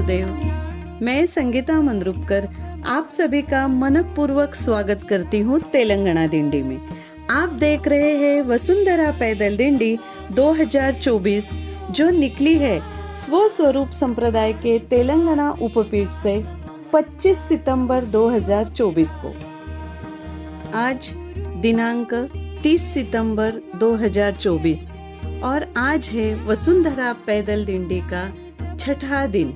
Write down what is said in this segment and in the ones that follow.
गुरुदेव मैं संगीता मंद्रुपकर, आप सभी का मनपूर्वक स्वागत करती हूँ तेलंगाना दिंडी में। आप देख रहे हैं वसुंधरा पैदल दिंडी 2024 जो निकली है स्व स्वरूप संप्रदाय के तेलंगाना उपपीठ से 25 सितंबर 2024 को। आज दिनांक 30 सितंबर 2024 और आज है वसुंधरा पैदल दिंडी का छठा दिन।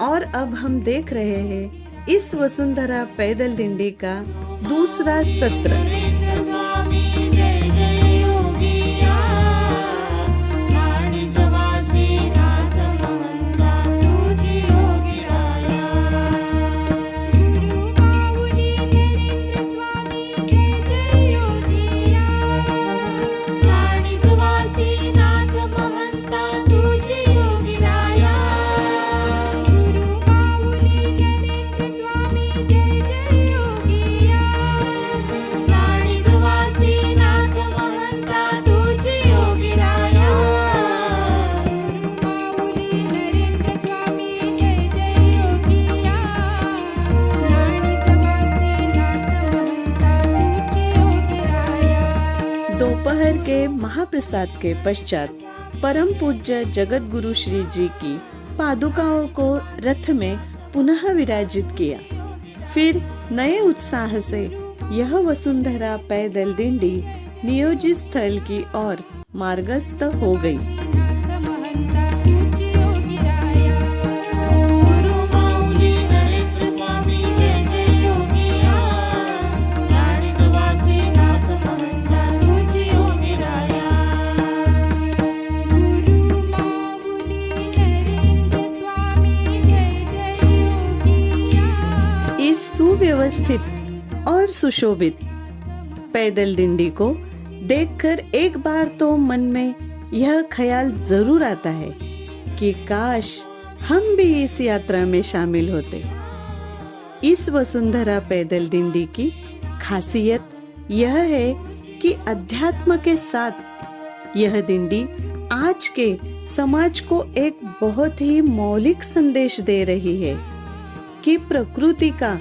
और अब हम देख रहे हैं इस वसुंधरा पैदल डिंडी का दूसरा सत्र। के महाप्रसाद के पश्चात परम पूज्य जगत गुरु श्री जी की पादुकाओं को रथ में पुनः विराजित किया। फिर नए उत्साह से यह वसुंधरा पैदल दिंडी नियोजित स्थल की ओर मार्गस्थ हो गई। सुव्यवस्थित और सुशोभित। पैदल दिंडी को देखकर एक बार तो मन में यह ख्याल ज़रूर आता है कि काश हम भी इस यात्रा में शामिल होते। इस वसुंधरा पैदल दिंडी की खासियत यह है कि अध्यात्म के साथ यह दिंडी आज के समाज को एक बहुत ही मौलिक संदेश दे रही है कि प्रकृति का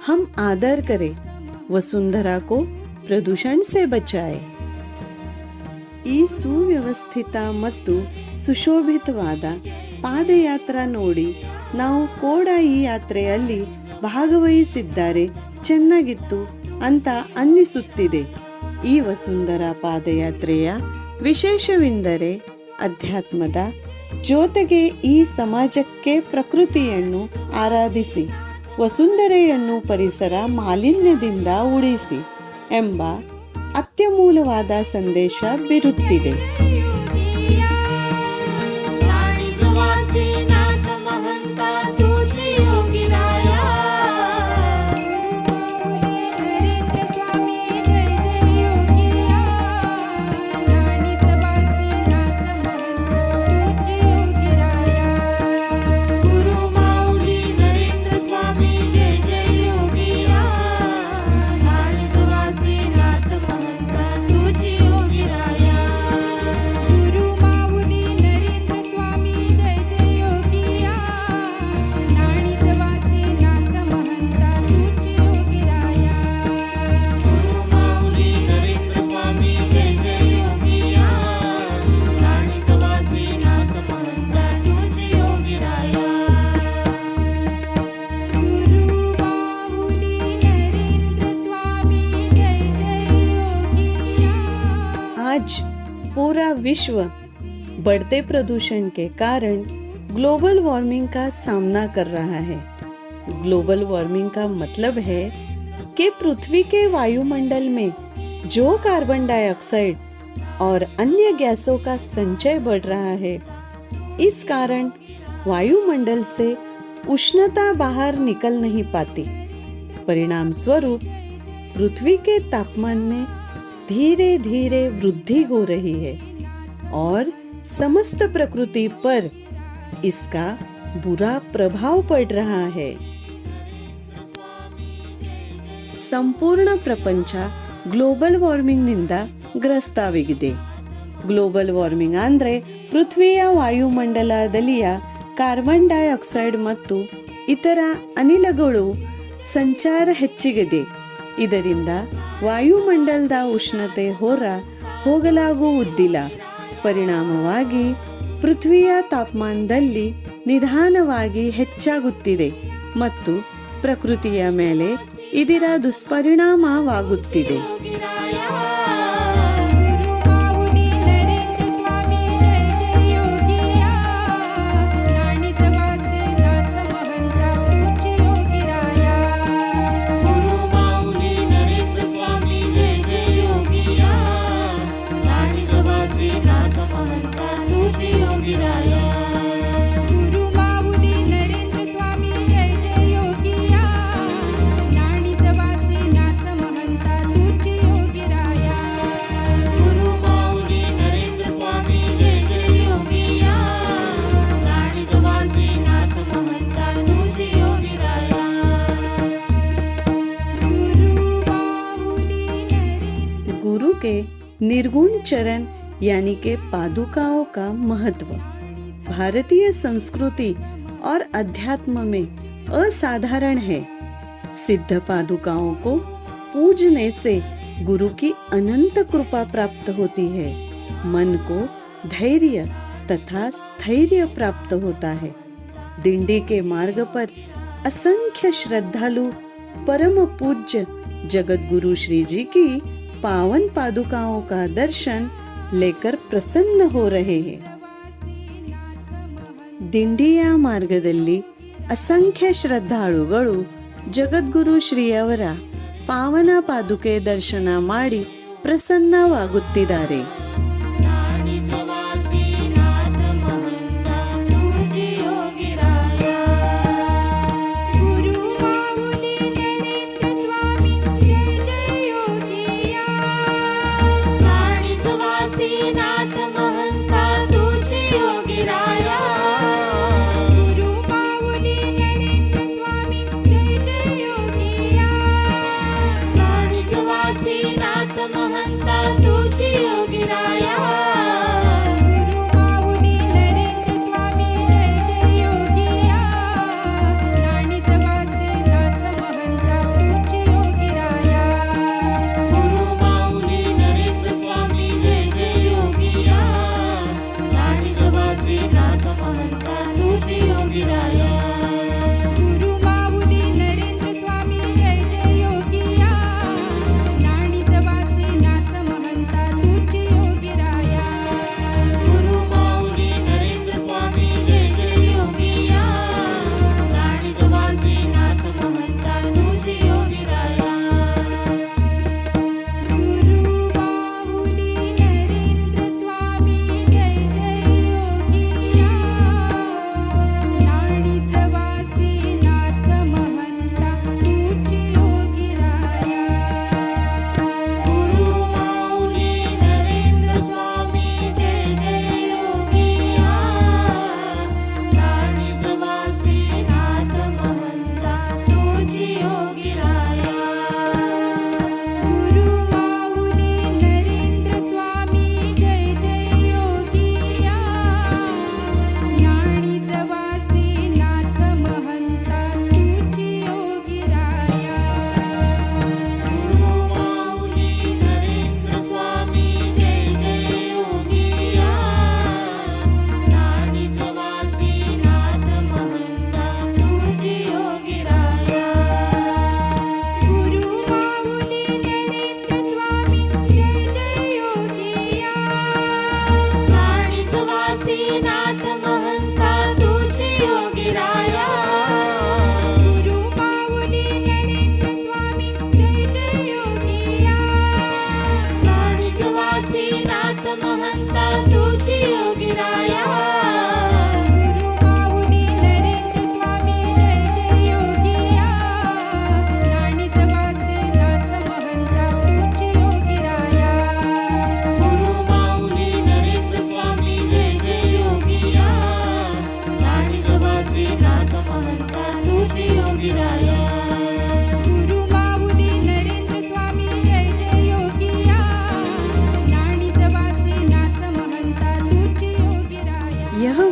हम आदर करें वसुंधरा को प्रदूषण से बचाए। ಈ ಸುವ್ಯವಸ್ಥಿತ ಮತ್ತು ಸುಶೋಭಿತವಾದ ಪಾದಯಾತ್ರಾ ನೋಡಿ ನಾವು ಕೂಡ ಈ ಯಾತ್ರೆಯಲ್ಲಿ ಭಾಗವಹಿಸಿದ್ದಾರೆ ಚೆನ್ನಾಗಿತ್ತು ಅಂತ ಅನ್ನಿಸುತ್ತಿದೆ ಈ ವಸುಂಧರ ಪಾದಯಾತ್ರೆಯ ವಿಶೇಷವೆಂದರೆ ಅಧ್ಯಾತ್ಮದ ಜೊತೆಗೆ ಈ ಸಮಾಜಕ್ಕೆ ಪ್ರಕೃತಿಯನ್ನು ಆರಾಧಿಸಿ ವಸುಂಧರೆಯನ್ನು ಪರಿಸರ ಮಾಲಿನ್ಯದಿಂದ ಉಳಿಸಿ ಎಂಬ ಅತ್ಯಮೂಲವಾದ ಸಂದೇಶ ಬೀರುತ್ತಿದೆ. विश्व बढ़ते प्रदूषण के कारण ग्लोबल वार्मिंग का सामना कर रहा है। ग्लोबल वार्मिंग का मतलब है कि पृथ्वी के वायुमंडल में जो कार्बन डाइऑक्साइड और अन्य गैसों का संचय बढ़ रहा है, इस कारण वायुमंडल से उष्णता बाहर निकल नहीं पाती। परिणाम स्वरूप पृथ्वी के तापमान में धीरे धीरे वृद्धि हो रही है। और समस्त प्रकृति पर इसका बुरा प्रभाव पड़ रहा है। ಸಂಪೂರ್ಣ ಪ್ರಪಂಚ ಗ್ಲೋಬಲ್ ವಾರ್ಮಿಂಗ್ನಿಂದ ಗ್ರಸ್ತವಾಗಿದೆ ಗ್ಲೋಬಲ್ ವಾರ್ಮಿಂಗ್ ಅಂದರೆ ಪೃಥ್ವಿಯ ವಾಯುಮಂಡಲದಲ್ಲಿಯ ಕಾರ್ಬನ್ ಡೈಆಕ್ಸೈಡ್ ಮತ್ತು ಇತರ ಅನಿಲಗಳು ಸಂಚಾರ ಹೆಚ್ಚಿಗಿದೆ। ಇದರಿಂದ ವಾಯುಮಂಡಲದ ಉಷ್ಣತೆ ಹೊರ ಹೋಗಲಾಗುವುದಿಲ್ಲ। ಪರಿಣಾಮವಾಗಿ ಪೃಥ್ವಿಯ ತಾಪಮಾನದಲ್ಲಿ ನಿಧಾನವಾಗಿ ಹೆಚ್ಚಾಗುತ್ತಿದೆ ಮತ್ತು ಪ್ರಕೃತಿಯ ಮೇಲೆ ಇದರ ದುಷ್ಪರಿಣಾಮವಾಗುತ್ತಿದೆ. चरण, यानी के पादुकाओं का महत्व। भारतीय संस्कृति और अध्यात्म में असाधारण है। सिद्ध पादुकाओं को पूजने से गुरु की अनंत कृपा प्राप्त होती है। मन को धैर्य तथा स्थैर्य प्राप्त होता है। दिंडी के मार्ग पर असंख्य श्रद्धालु परम पूज्य जगत गुरु श्री जी की पावन पादुकाओं का दर्शन लेकर ಪ್ರಸನ್ನ हो रहे हैं ದಿಂಡಿಯ ಮಾರ್ಗದಲ್ಲಿ ಅಸಂಖ್ಯ ಶ್ರದ್ಧಾಳುಗಳು ಜಗದ್ಗುರು ಶ್ರೀಯವರ ಪಾವನ ಪಾದುಕೆ ದರ್ಶನ ಮಾಡಿ ಪ್ರಸನ್ನವಾಗುತ್ತಿದ್ದಾರೆ.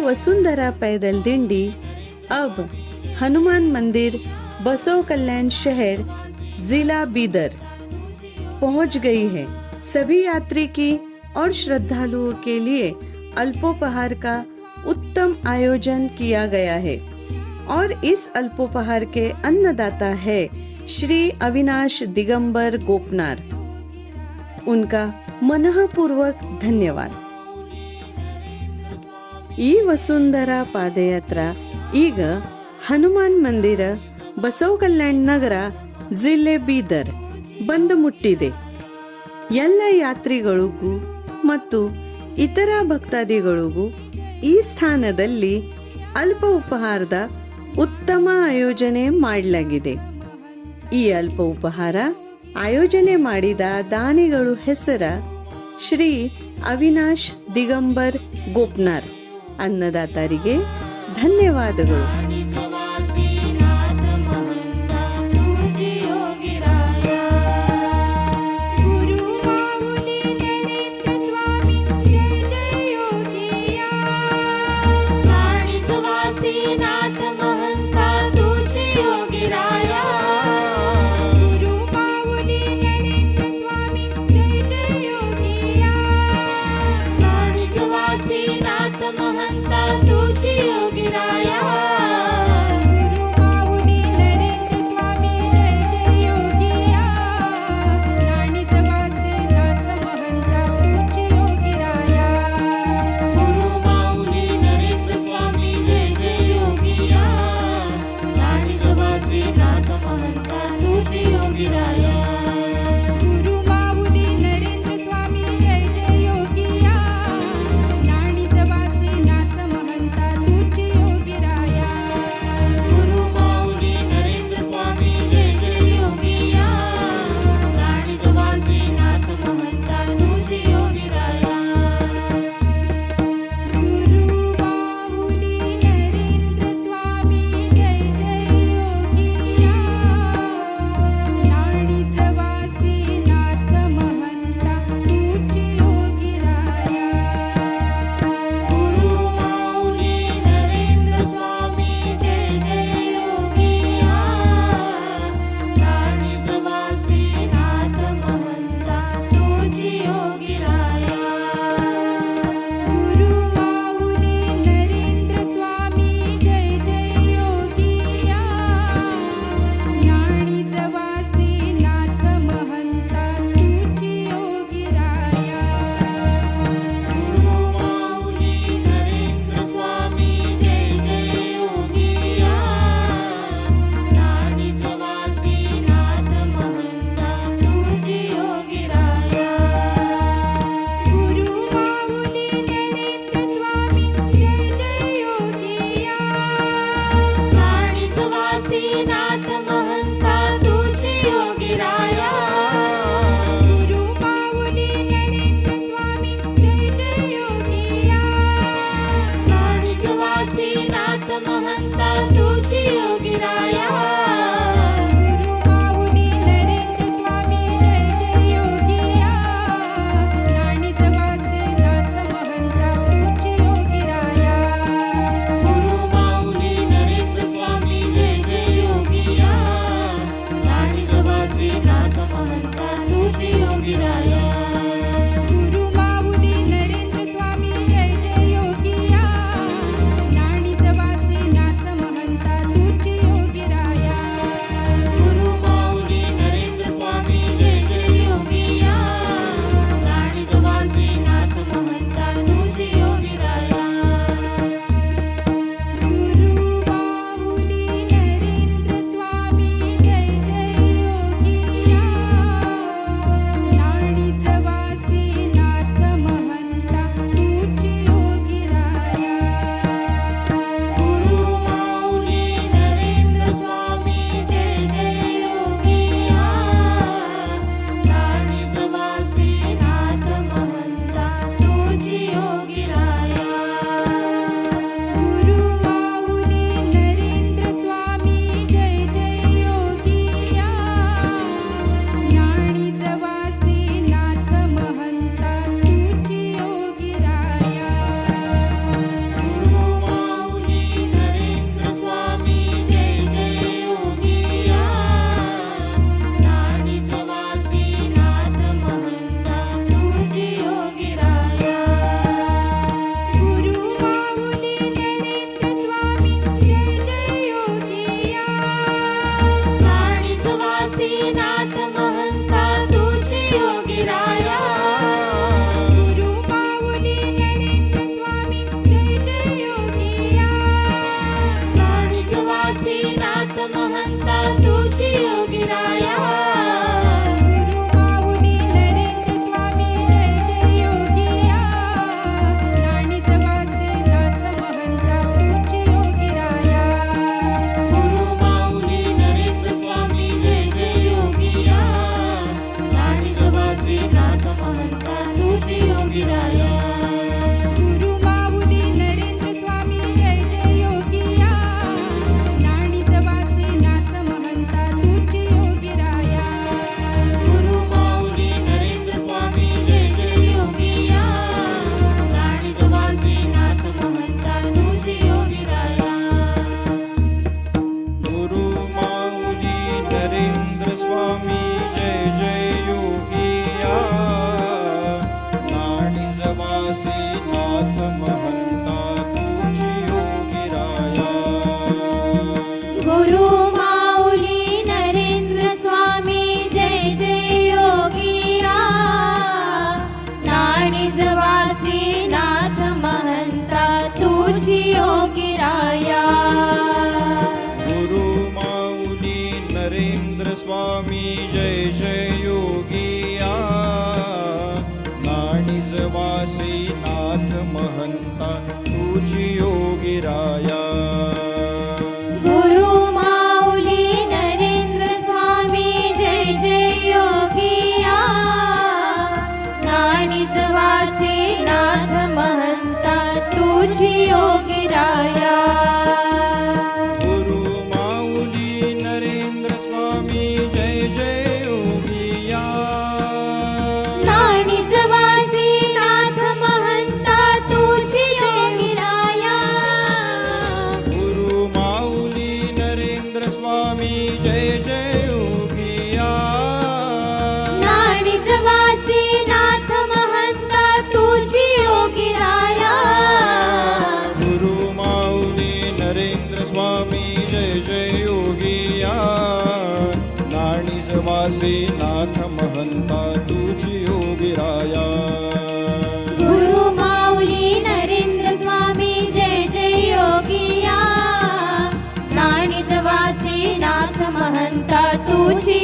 वसुंधरा पैदल दिंडी। अब हनुमान मंदिर बसो कल्याण शहर, जिला बीदर। पहुँच गई है सभी यात्री की और श्रद्धालुओं के लिए अल्पोपहार का उत्तम आयोजन किया गया है। और इस अल्पोपहार के अन्नदाता है श्री अविनाश दिगंबर गोपनार। उनका मनःपूर्वक धन्यवाद। ಈ ವಸುಂಧರಾ ಪಾದಯಾತ್ರ ಈಗ ಹನುಮಾನ್ ಮಂದಿರ ಬಸವ ಕಲ್ಯಾಣ ನಗರ ಜಿಲ್ಲೆ ಬೀದರ್ ಬಂದು ಮುಟ್ಟಿದೆ. ಎಲ್ಲ ಯಾತ್ರಿಗಳಿಗೂ ಮತ್ತು ಇತರ ಭಕ್ತಾದಿಗಳಿಗೂ ಈ ಸ್ಥಾನದಲ್ಲಿ ಅಲ್ಪ ಉಪಹಾರದ ಉತ್ತಮ ಆಯೋಜನೆ ಮಾಡಲಾಗಿದೆ. ಈ ಅಲ್ಪ ಉಪಹಾರ ಆಯೋಜನೆ ಮಾಡಿದ ದಾನಿಗಳು ಹೆಸರ ಶ್ರೀ ಅವಿನಾಶ್ ದಿಗಂಬರ್ ಗೋಪ್ನಾರ್. ಅನ್ನದಾತರಿಗೆ ಧನ್ಯವಾದಗಳು. આયા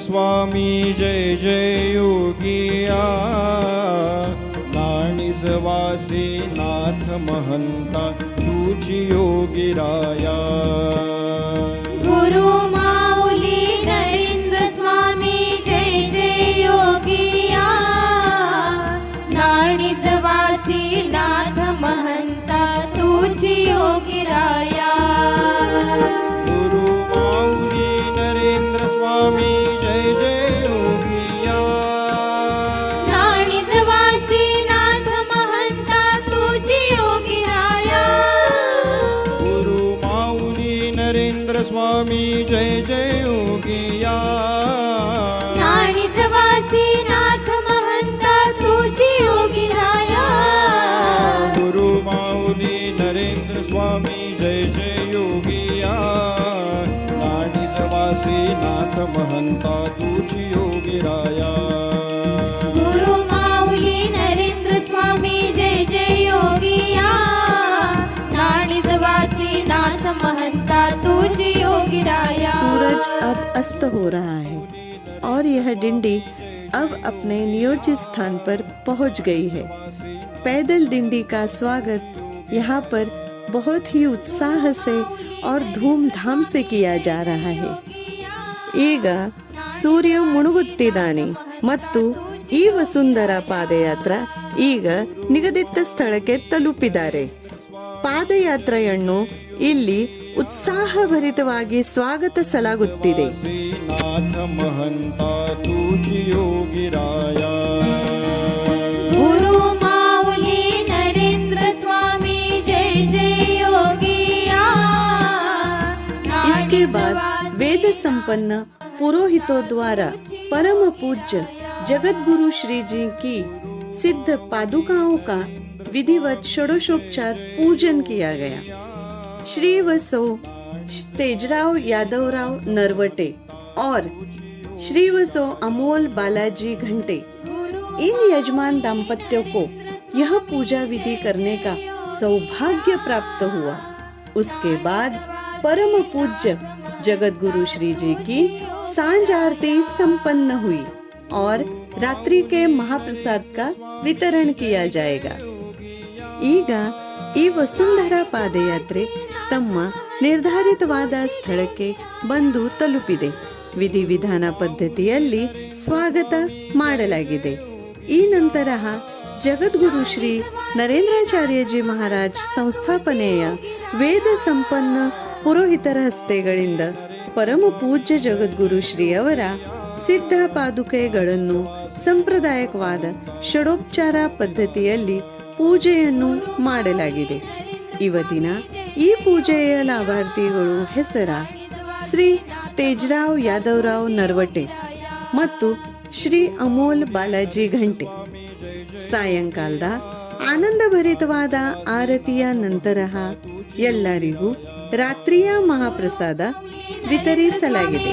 स्वामी जय जय योगिया नाणीज नाथ महंता तुझी योगिराया गुरु माऊली नरेंद्र स्वामी जय जय योगिया नाणीजवासी नाथ महंता तुझी योगिराया तुझी योगिराया सूरज अब अस्त हो रहा है और यह डिंडी अब अपने नियोजित स्थान पर पहुंच गई है पैदल डिंडी का स्वागत यहाँ पर बहुत ही उत्साह से और धूमधाम से किया जा रहा है ಈಗ ಸೂರ್ಯ ಮುಳುಗುತ್ತಿದ್ದಾನೆ ಮತ್ತು ಈ ವಸುಂಧರ ಪಾದಯಾತ್ರ ಈಗ ನಿಗದಿತ ಸ್ಥಳಕ್ಕೆ ತಲುಪಿದ್ದಾರೆ ಪಾದಯಾತ್ರೆಯನ್ನು ಇಲ್ಲಿ ಉತ್ಸಾಹಭರಿತವಾಗಿ ಸ್ವಾಗತಿಸಲಾಗುತ್ತಿದೆ नाथ महंता तुझी योगिराया गुरु माऊली नरेंद्र स्वामी जय जय योगिया इसके बाद वेद संपन्न पुरोहितों द्वारा परम पूज्य जगत गुरु श्री जी की सिद्ध पादुकाओं का विधिवत षोडशोपचार पूजन किया गया श्री वसो तेजराव यादवराव नरवटे और श्री वसो अमोल बालाजी घंटे। इन यजमान दाम्पत्यों को यह पूजा विधि करने का सौभाग्य प्राप्त हुआ। उसके बाद परम पूज्य जगत गुरु श्री जी की साँझ आरती संपन्न हुई और रात्रि के महाप्रसाद का वितरण किया जाएगा। ಈಗ ಈ ವಸುಂಧರಾ ಪಾದಯಾತ್ರೆ ತಮ್ಮ ನಿರ್ಧಾರಿತವಾದ ಸ್ಥಳಕ್ಕೆ ಬಂದು ತಲುಪಿದೆ. ವಿಧಿವಿಧಾನ ಪದ್ಧತಿಯಲ್ಲಿ ಸ್ವಾಗತ ಮಾಡಲಾಗಿದೆ. ಈ ನಂತರ ಜಗದ್ಗುರು ಶ್ರೀ ನರೇಂದ್ರಾಚಾರ್ಯಜಿ ಮಹಾರಾಜ್ ಸಂಸ್ಥಾಪನೆಯ ವೇದ ಸಂಪನ್ನ ಪುರೋಹಿತರ ಹಸ್ತೆಗಳಿಂದ ಪರಮ ಪೂಜ್ಯ ಜಗದ್ಗುರು ಶ್ರೀಯವರ ಸಿದ್ಧ ಪಾದುಕೆಗಳನ್ನು ಸಂಪ್ರದಾಯಕವಾದ ಷಡೋಪಚಾರ ಪದ್ಧತಿಯಲ್ಲಿ ಪೂಜೆಯನ್ನು ಮಾಡಲಾಗಿದೆ. ಇವತ್ತಿನ ಈ ಪೂಜೆಯ ಲಾಭಾರ್ಥಿಗಳು ಹೆಸರ ಶ್ರೀ ತೇಜರಾವ್ ಯಾದವರಾವ್ ನರ್ವಟೆ ಮತ್ತು ಶ್ರೀ ಅಮೋಲ್ ಬಾಲಾಜಿ ಘಂಟೆ. ಸಾಯಂಕಾಲದ ಆನಂದಭರಿತವಾದ ಆರತಿಯ ನಂತರ ಎಲ್ಲರಿಗೂ ರಾತ್ರಿಯ ಮಹಾಪ್ರಸಾದ ವಿತರಿಸಲಾಗಿದೆ.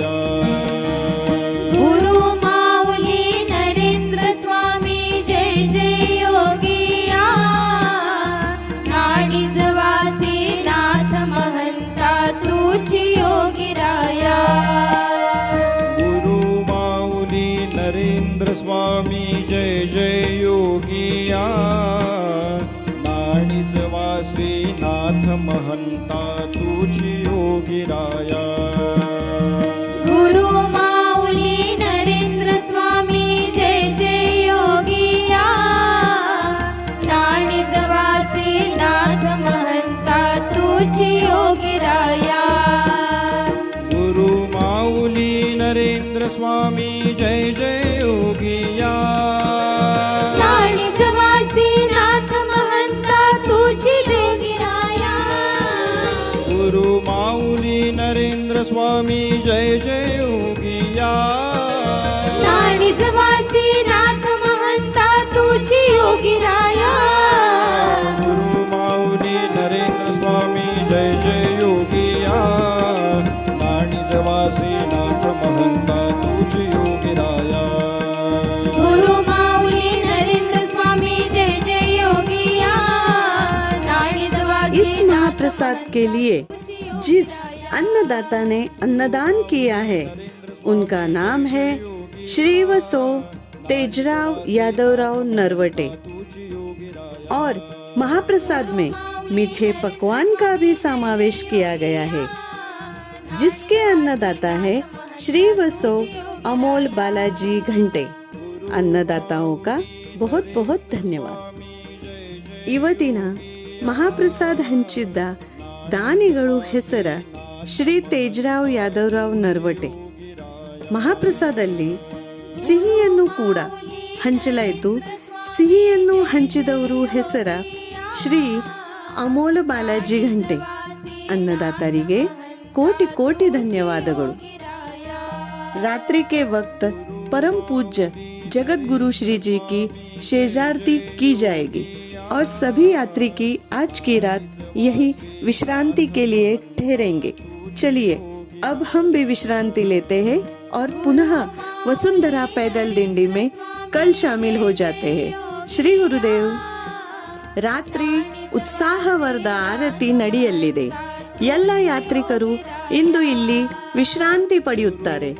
स्वामी जय जय योगिया। वासी नाथ महंता तुझी योगिराया गुरु माऊली नरेंद्र स्वामी जय जय योगिया। नाथ महंता तुझी योगिराया गुरु माऊली नरेंद्र स्वामी जय जय योगिया। इस महाप्रसाद के लिए जिस अन्नदाता ने अन्नदान किया है उनका नाम है श्री वसो तेजराव यादवराव नरवटे और महाप्रसाद में मीठे पकवान का भी समावेश किया गया है जिसके अन्नदाता है श्री वसो अमोल बालाजी घंटे अन्नदाताओं का बहुत बहुत ಧನ್ಯವಾದ ಇವತ್ತಿನ ಮಹಾಪ್ರಸಾದ್ ಹಂಚಿದ್ದ ದಾನಿಗಳು ಹೆಸರ ಶ್ರೀ ತೇಜರಾವ್ ಯಾದವರಾವ್ ನರ್ವಟೆ ಮಹಾಪ್ರಸಾದಲ್ಲಿ ಸಿಹಿಯನ್ನು ಕೂಡ ಹಂಚಲಾಯಿತು ಸಿಹಿಯನ್ನು ಹಂಚಿದವರು ಹೆಸರ ಶ್ರೀ ಅಮೋಲ ಬಾಲಾಜಿ घंटे ಅನ್ನದಾತರಿಗೆ ಕೋಟಿ ಕೋಟಿ ಧನ್ಯವಾದಗಳು रात्रि के वक्त परम पूज्य जगत गुरु श्री जी की शेजारती की जाएगी और सभी यात्री की आज की रात यही विश्रांति के लिए ठहरेंगे चलिए अब हम भी विश्रांति लेते हैं और पुनः वसुंधरा पैदल दिंडी में कल शामिल हो जाते हैं श्री गुरुदेव ರಾತ್ರಿ ಉತ್ಸಾಹವರ್ಧ ಆರತಿ ನಡೆಯಲಿದೆ ಎಲ್ಲ ಯಾತ್ರಿಕರು ಇಂದು ಇಲ್ಲಿ ವಿಶ್ರಾಂತಿ ಪಡೆಯುತ್ತಾರೆ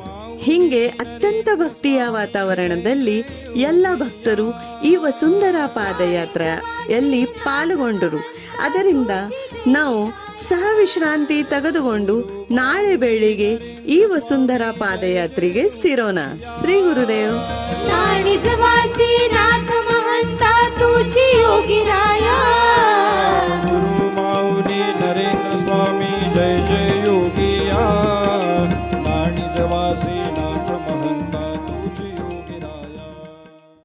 ಹಿಂಗೆ ಅತ್ಯಂತ ಭಕ್ತಿಯ ವಾತಾವರಣದಲ್ಲಿ ಎಲ್ಲ ಭಕ್ತರು ಈ ವಸುಂಧರ ಪಾದಯಾತ್ರೆಯಲ್ಲಿ ಪಾಲ್ಗೊಂಡರು ಅದರಿಂದ ನಾವು ಸಹ ವಿಶ್ರಾಂತಿ ತೆಗೆದುಕೊಂಡು ನಾಳೆ ಬೆಳಿಗ್ಗೆ ಈ ವಸುಂಧರ ಪಾದಯಾತ್ರೆಗೆ ಸೇರೋಣ. ಶ್ರೀ ಗುರುದೇವ್. ಯೋಗಿರಾಯ